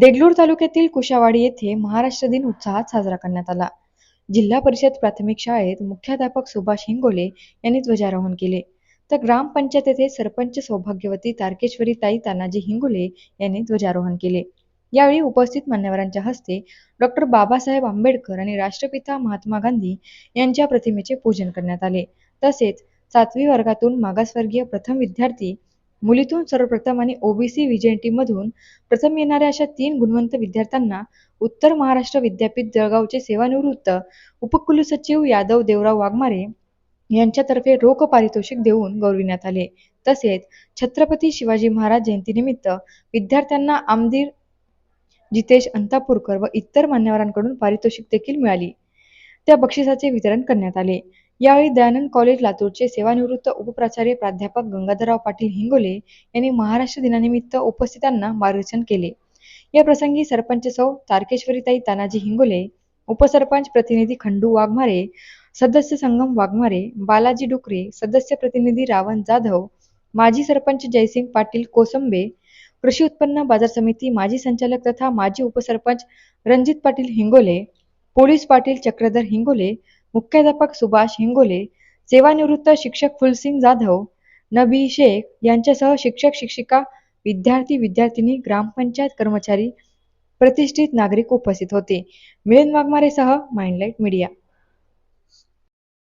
देगलूर तालुक्यातील कुशावाडी येथे महाराष्ट्र दिन उत्साहात साजरा करण्यात आला. जिल्हा परिषद प्राथमिक शाळेत मुख्याध्यापक सुभाष हिंगोले यांनी ध्वजारोहण केले. तर ग्रामपंचायत येथे सरपंच सौभाग्यवती तारकेश्वरी ताई तानाजी हिंगोले यांनी ध्वजारोहण केले. यावेळी उपस्थित मान्यवरांच्या हस्ते डॉक्टर बाबासाहेब आंबेडकर आणि राष्ट्रपिता महात्मा गांधी यांच्या प्रतिमेचे पूजन करण्यात आले. तसेच सातवी वर्गातून मागासवर्गीय प्रथम विद्यार्थी मुलीतून सर्वप्रथम आणि ओबीसी विजयटी मधून प्रथम येणाऱ्या अशा तीन गुणवंत विद्यार्थ्यांना उत्तर महाराष्ट्र विद्यापीठ जळगावचे सेवानिवृत्त उपकुलसचिव यादव देवराव वाघमारे यांच्यातर्फे रोख पारितोषिक देऊन गौरविण्यात आले. तसेच छत्रपती शिवाजी महाराज जयंतीनिमित्त विद्यार्थ्यांना आमदीर जितेश अंतापूरकर व इतर मान्यवरांकडून पारितोषिक देखील मिळाली. त्या बक्षिसाचे वितरण करण्यात आले. यावेळी दयानंद कॉलेज लातूरचे सेवानिवृत्त उपप्राचार्य प्राध्यापक गंगाधरराव पाटील हिंगोले यांनी महाराष्ट्र दिनानिमित्त उपस्थितांना मार्गदर्शन केले. या प्रसंगी सरपंच सौ तारकेश्वरीताई तानाजी हिंगोले उपसरपंच प्रतिनिधी खंडू वाघमारे सदस्य संगम वाघमारे बालाजी डुकरे सदस्य प्रतिनिधी रावण जाधव माजी सरपंच जयसिंग पाटील कोसंबे कृषी उत्पन्न बाजार समिती माजी संचालक तथा माजी उपसरपंच रणजित पाटील हिंगोले पोलीस पाटील चक्रधर हिंगोले मुख्याध्यापक सुभाष हिंगोले सेवानिवृत्त शिक्षक फुलसिंग जाधव नबी शेख यांच्यासह शिक्षक शिक्षिका विद्यार्थी विद्यार्थिनी ग्रामपंचायत कर्मचारी प्रतिष्ठित नागरिक उपस्थित होते. मिलन वाघमारेसह माइंडलाईट मीडिया.